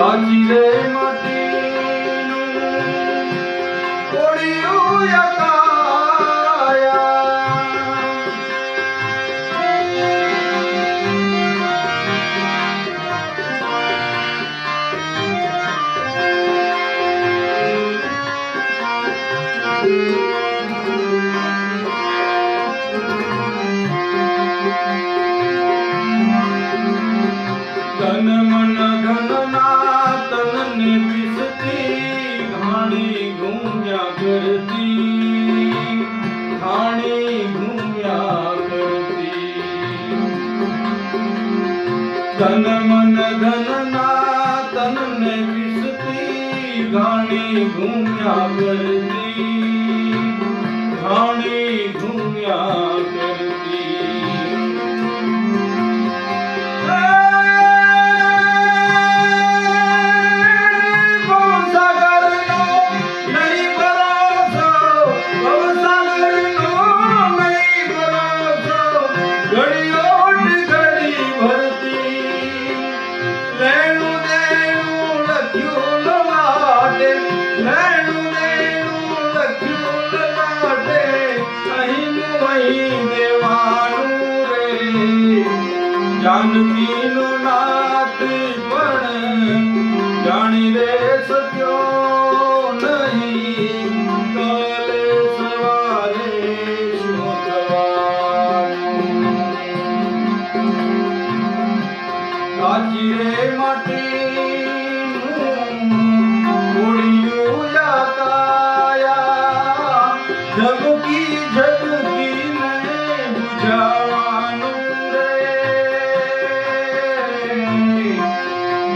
অচিরে মাটি। পড়িও একা thank you તન મન ધન ના તનને પીસતી ઘાણી ઘૂમ્યા કરતી ઘાણી ઘૂમ્યા જાનકીનો નાથ પણ જાણી રે શક્યો નહીં કાલે સવારે શું? કાચી રે માટીનું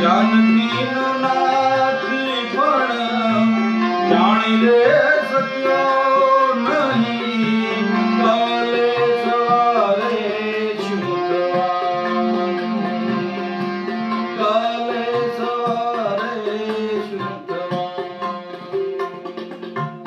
જાનકી પણ જાણી રે સત્યો